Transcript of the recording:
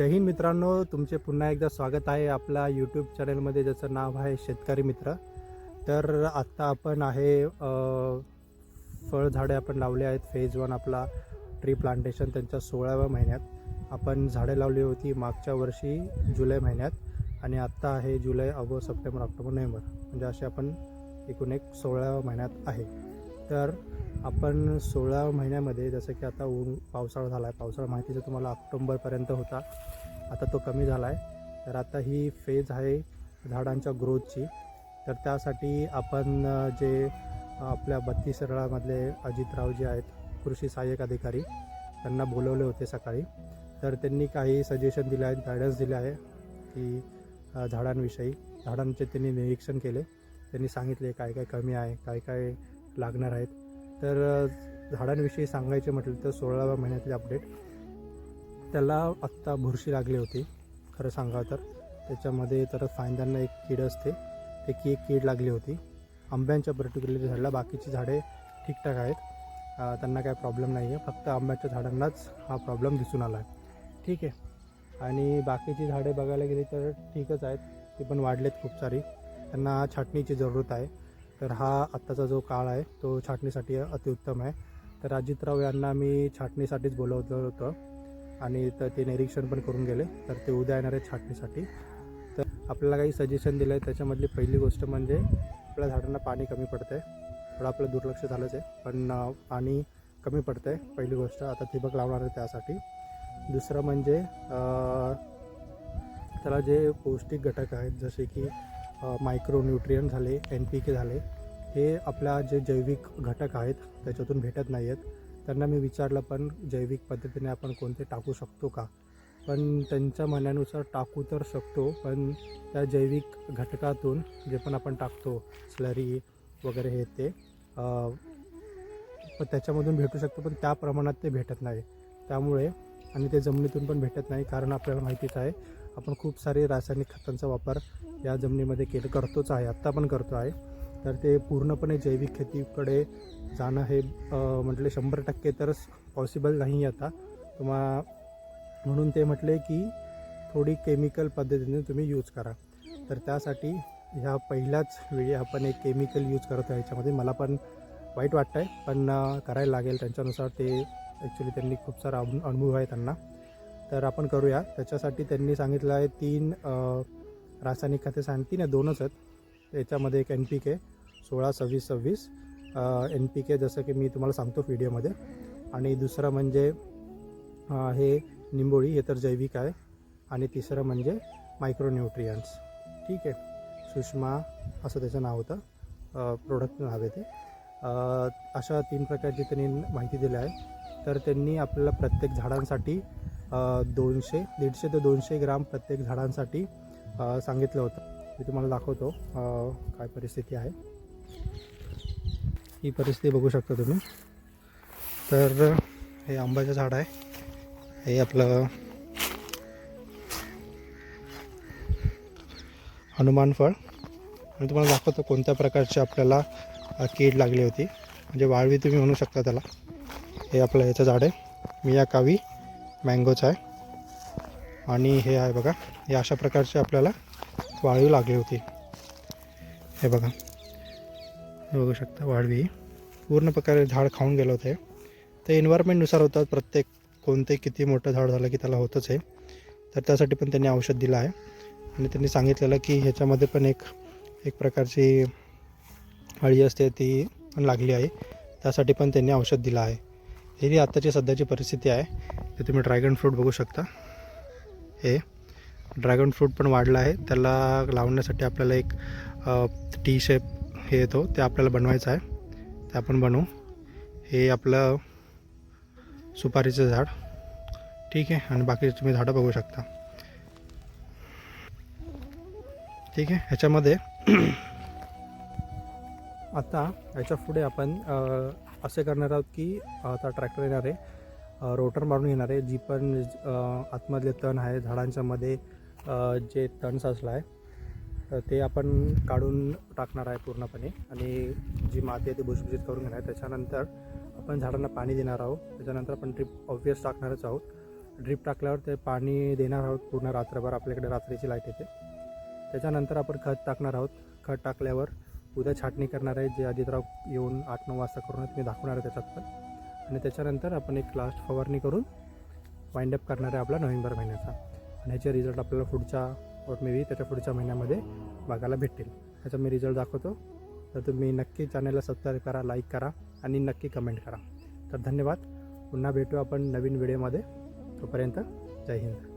जय हिंद मित्रांनो तुमचे पुन्हा एकदा स्वागत आहे आपल्या यूट्यूब चॅनलमध्ये ज्याचं नाव आहे शेतकरी मित्र. तर आत्ता आपण आहे फळझाडे आपण लावले आहेत. फेज वन आपला ट्री प्लांटेशन त्यांच्या सोळाव्या महिन्यात. आपण झाडे लावली होती मागच्या वर्षी जुलै महिन्यात आणि आत्ता आहे July August September October November. म्हणजे असे आपण एकूण एक सोळाव्या महिन्यात आहे. तर आपण सोळा महिन्यामध्ये जसं की आता ऊन पावसाळा झाला आहे पावसाळा माहिती जर तुम्हाला ऑक्टोंबरपर्यंत होता. आता तो कमी झाला आहे तर आता ही फेज आहे झाडांच्या ग्रोथची तर त्यासाठी आपण जे आपल्या बत्तीस रळामधले अजितराव जे आहेत कृषी सहाय्यक अधिकारी त्यांना बोलवले होते सकाळी. तर त्यांनी काही सजेशन दिले आहेत गायडन्स दिले आहे की झाडांविषयी. झाडांचे त्यांनी निरीक्षण केले. त्यांनी सांगितले काय काय कमी आहे काय काय लागणार आहेत. तर झाडांविषयी सांगायचे म्हटलं तर सोळाव्या महिन्यातले अपडेट त्याला आत्ता बुरशी लागली होती खरं सांगा तर. त्याच्यामध्ये तर फायद्यांना एक कीड असते त्याची एक कीड लागली होती. आंब्यांच्या पर्टिक्युलर झाडला बाकीची झाडे ठीकठाक आहेत. त्यांना काय प्रॉब्लेम नाही आहे फक्त आंब्याच्या झाडांनाच हा प्रॉब्लेम दिसून आला आहे ठीक आहे. आणि बाकीची झाडे बघायला गेली तर ठीकच आहेत ती पण वाढलेत खूप सारी. त्यांना छाटणीची जरूरत आहे. तर हा आत्ताचा जो काळ आहे तो छाटणीसाठी अतिउत्तम आहे. तर अजितराव यांना मी छाटणीसाठीच बोलवलं होतं आणि तर ते निरीक्षण पण करून गेले. तर ते उद्या येणार आहे छाटणीसाठी. तर आपल्याला काही सजेशन दिलं आहे त्याच्यामधली पहिली गोष्ट म्हणजे आपल्या झाडांना पाणी कमी पडतं आहे थोडं आपलं दुर्लक्ष झालंच आहे पण पाणी कमी पडतं आहे पहिली गोष्ट. आता ठिबक लावणार आहे त्यासाठी. दुसरं म्हणजे त्याला जे पौष्टिक घटक आहेत जसे की मायक्रो न्यूट्रियन झाले एन पी के झाले हे आपला जे जैविक घटक आहेत त्याच्यातून भेटत नाही आहेत त्यांना मी विचारलं पण जैविक पद्धतीने आपण कोणते टाकू शकतो का? पण त्यांच्या म्हणण्यानुसार टाकू तर शकतो पण त्या जैविक घटकातून जे पण आपण टाकतो स्लरी वगैरे हे ते पण त्याच्यामधून भेटू शकतो पण त्या प्रमाणात ते भेटत नाही. त्यामुळे आणि ते जमिनीतून पण भेटत नाही कारण आपल्याला माहितीच आहे आपण खूप सारे रासायनिक खतांचा वापर या जमिनीमध्ये केलं करतोच आहे आत्ता पण करतो आहे. तर ते पूर्णपणे जैविक शेतीकडे जाणं हे म्हटले शंभर टक्के तर पॉसिबल नाही आता. तुम्हा म्हणून ते म्हटले की थोडी केमिकल पद्धतीने तुम्ही यूज करा. तर त्यासाठी ह्या पहिल्याच वेळी आपण एक केमिकल यूज करतो ह्याच्यामध्ये मला पण वाईट वाटतं आहे पण करायला लागेल त्यांच्यानुसार ते ॲक्च्युली त्यांनी खूप सारा अनु- अनुभव आहे त्यांना. तर आपण करूया. त्याच्यासाठी त्यांनी सांगितलं आहे तीन रासायनिक खते सांग तीन दोनच आहेत. याच्यामध्ये एक एन पी के सोळा सव्वीस सव्वीस. एन पी के जसं की मी तुम्हाला सांगतो व्हिडिओमध्ये. आणि दुसरं म्हणजे हे निंबोळी हे तर जैविक आहे. आणि तिसरं म्हणजे मायक्रोन्यूट्रियन्स ठीक आहे. सुषमा असं त्याचं नाव होतं. प्रोडक्ट नाव आहे ते. अशा तीन प्रकारची त्यांनी माहिती दिली आहे. तर त्यांनी आपल्याला प्रत्येक झाडांसाठी दोनशे दीडशे ते दोनशे ग्राम प्रत्येक झाडांसाठी सांगितलं होतं. मी तुम्हाला दाखवतो काय परिस्थिती आहे. ही परिस्थिती बघू शकता तुम्ही. तर हे आंब्याचं झाड आहे. हे आपलं हनुमान फळ. आणि तुम्हाला दाखवतो कोणत्या प्रकारची आपल्याला कीड लागली होती. म्हणजे वाळवी तुम्ही म्हणू शकता त्याला. हे आपलं याचं झाड आहे. मियाकावी मँगोचं आहे. आणि हे आहे बघा हे अशा प्रकारची आपल्याला वाळवी लागली होती. हे बघा. बघू शकता वाळवी. पूर्ण प्रकारे झाड खाऊन गेलं होतं. ते एन्व्हायरमेंटनुसार होतात. प्रत्येक कोणते किती मोठं झाड झालं की त्याला होतच आहे. तर त्यासाठी पण त्यांनी औषध दिलं आहे. आणि त्यांनी सांगितलेलं की ह्याच्यामध्ये पण एक एक प्रकारची अळी असते ती पण लागली आहे. त्यासाठी पण त्यांनी औषध दिलं आहे. ही आत्ताची सध्याची परिस्थिती आहे. ते तुम्ही ड्रॅगन फ्रूट बघू शकता. हे ड्रॅगन फ्रूट पण वाढलं आहे. त्याला लावण्यासाठी आपल्याला एक टी शेप हे येतो. ते आपल्याला बनवायचं आहे. ते आपण बनवू. हे आपलं सुपारीचं झाड. ठीक आहे. आणि बाकीचे तुम्ही झाडं बघू शकता. ठीक आहे. ह्याच्यामध्ये आता ह्याच्या पुढे आपण असे करणार आहोत की आता ट्रॅक्टर येणार आहे. रोटर मारून येणार आहे. जी पण आतमधले तण आहे झाडांच्यामध्ये जे तण साचलं आहे तर ते आपण काढून टाकणार आहे पूर्णपणे. आणि जी माती आहे ती भुसभुशीत करून घेणार आहे. त्याच्यानंतर आपण झाडांना पाणी देणार आहोत. त्याच्यानंतर आपण ड्रिप ऑब्वियस टाकणारच आहोत. ड्रीप टाकल्यावर ते पाणी देणार आहोत पूर्ण रात्रभर. आपल्याकडे रात्रीची लाइट येते. त्याच्यानंतर आपण खत टाकणार आहोत. खत टाकल्यावर उद्या छाटणी करणार आहे जे अजितराव येऊन आठ नऊ वाजता करून मी दाखवणार आहे त्याच्यात पण. आणि त्याच्यानंतर आपण एक लास्ट फवारणी करून वाइंडअप करणार आहे आपला नोव्हेंबर महिन्याचा. आणि ह्याचे रिझल्ट आपल्याला पुढच्या और मे बी त्याच्या पुढच्या महिन्यामध्ये बघायला भेटतील. ह्याचा मी रिझल्ट दाखवतो. तर तुम्ही नक्की चॅनलला सबस्क्राईब करा लाईक करा आणि नक्की कमेंट करा. तर धन्यवाद. पुन्हा भेटू आपण नवीन व्हिडिओमध्ये तोपर्यंत जय हिंद.